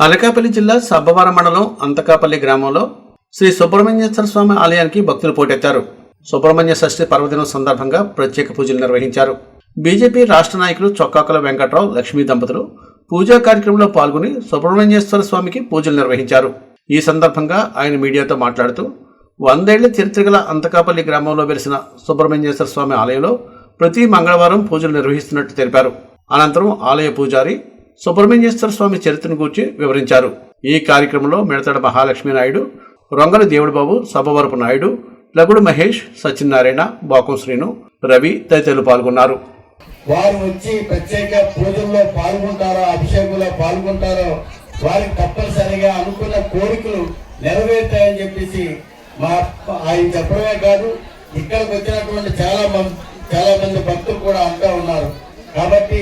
అనకాపల్లి జిల్లా సబ్బవరం మండలం అంతకాపల్లి గ్రామంలో శ్రీ సుబ్రహ్మణ్యేశ్వర స్వామి ఆలయానికి భక్తులు పోటెత్తారు. సుబ్రహ్మణ్య షష్ఠి పర్వదినం సందర్భంగా ప్రత్యేక పూజలు నిర్వహించారు. బీజేపీ రాష్ట్ర నాయకులు చొక్కాకుల వెంకట్రావు లక్ష్మీ దంపతులు పూజా కార్యక్రమంలో పాల్గొని సుబ్రహ్మణ్యేశ్వర స్వామికి పూజలు నిర్వహించారు. ఈ సందర్భంగా ఆయన మీడియాతో మాట్లాడుతూ వందేళ్ళ చరిత్ర గల అంతకాపల్లి గ్రామంలో వెలిసిన సుబ్రహ్మణ్యేశ్వర స్వామి ఆలయంలో ప్రతి మంగళవారం పూజలు నిర్వహిస్తున్నట్టు తెలిపారు. అనంతరం ఆలయ పూజారి సుబ్రహ్మణ్యేశ్వర స్వామి చరిత్రను గూర్చి వివరించారు. ఈ కార్యక్రమంలో మిడతడ మహాలక్ష్మి నాయుడు రొంగల దేవుడు బాబు సభవరపు నాయుడు లగుడు మహేష్ సత్యనారాయణ బాకం శ్రీను రవి తదితరులు పాల్గొన్నారు. వారు వచ్చి ప్రత్యేక పూజల్లో పాల్గొంటారో అభిషేకంలో పాల్గొంటారో వారికి తప్పనిసరిగా అనుకున్న కోరికలు నెరవేరుతాయని చెప్పేసి మా ఆయన చెప్పడమే కాదు ఇక్కడికి వచ్చినటువంటి చాలా మంది చాలా మంది భక్తులు కూడా అంటూ ఉన్నారు. కాబట్టి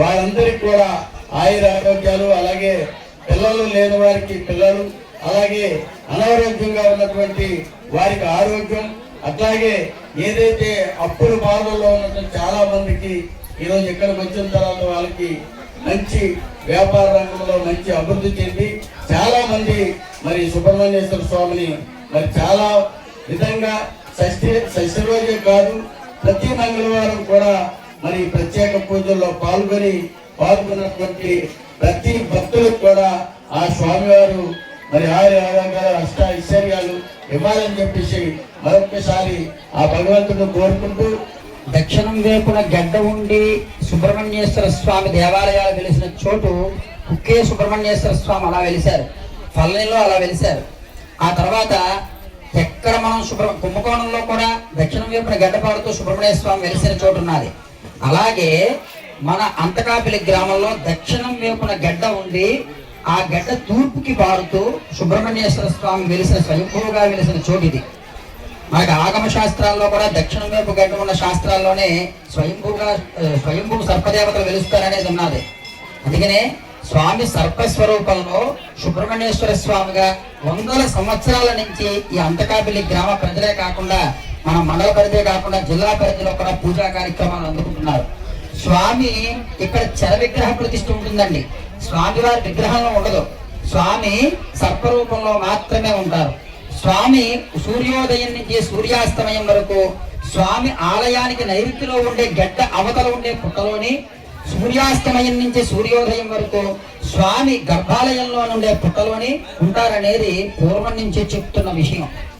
వారందరికీ కూడా ఆయుర ఆరోగ్యాలు అలాగే పిల్లలు లేని వారికి పిల్లలు అలాగే అనారోగ్యంగా ఉన్నటువంటి వారికి ఆరోగ్యం అట్లాగే ఏదైతే అప్పుల బాధల్లో ఉన్నటువంటి చాలా మందికి ఈరోజు ఇక్కడికి వచ్చిన తర్వాత వాళ్ళకి మంచి వ్యాపార రంగంలో మంచి అభివృద్ధి చెంది చాలా మంది మరి సుబ్రహ్మణ్యేశ్వర స్వామిని మరి చాలా విధంగా షష్ఠి షష్ఠి రోజే కాదు ప్రతి మంగళవారం కూడా మరి ప్రత్యేక పూజల్లో పాల్గొని పాల్గొన్నటువంటి ప్రతి భక్తులకు కూడా ఆ స్వామివారు మరి ఆరు ఆరోగ్యాలు అష్ట ఐశ్వర్యాలు ఇవ్వాలని చెప్పేసి మరొకసారి ఆ భగవంతుడు కోరుకుంటూ దక్షిణం వైపున గడ్డ ఉండి సుబ్రహ్మణ్యేశ్వర స్వామి దేవాలయాలు వెలిసిన చోటు కుక్కే సుబ్రహ్మణ్యేశ్వర స్వామి అలా వెలిశారు. పల్లెల్లో అలా వెలిశారు. ఆ తర్వాత ఎక్కడ మనం సుబ్ర కుంభకోణంలో కూడా దక్షిణం వైపున గడ్డ పాడుతూ సుబ్రహ్మణ్య స్వామి వెలిసిన చోటు ఉన్నది. అలాగే మన అంతకాపిలి గ్రామంలో దక్షిణం వైపున గడ్డ ఉండి ఆ గడ్డ తూర్పుకి పారుతూ సుబ్రహ్మణ్యేశ్వర స్వామి వెలిసిన స్వయంభూగా వెలిసిన చోటు ఇది మనకి ఆగమ శాస్త్రాల్లో కూడా దక్షిణం వైపు గడ్డ ఉన్న శాస్త్రాల్లోనే స్వయంభూగా స్వయంభూ సర్పదేవతలు వెలుస్తారనేది ఉన్నది. అందుకనే స్వామి సర్పస్వరూపంలో సుబ్రహ్మణ్యేశ్వర స్వామిగా వందల సంవత్సరాల నుంచి ఈ అంతకాపిలి గ్రామ ప్రజలే కాకుండా మన మండల పరిధే కాకుండా జిల్లా పరిధిలో కూడా పూజా కార్యక్రమాలు అందుకుంటున్నారు. స్వామి ఇక్కడ చర విగ్రహ ప్రతిష్ఠ ఉంటుందండి. స్వామి వారి విగ్రహంలో ఉండదు. స్వామి సర్పరూపంలో మాత్రమే ఉంటారు. స్వామి సూర్యోదయం నుంచి సూర్యాస్తమయం వరకు స్వామి ఆలయానికి నైరుతిలో ఉండే గడ్డ అవతల ఉండే పుట్టలోని సూర్యాస్తమయం నుంచి సూర్యోదయం వరకు స్వామి గర్భాలయంలో ఉండే పుట్టలోని ఉంటారనేది పూర్వం నుంచే చెప్తున్న విషయం.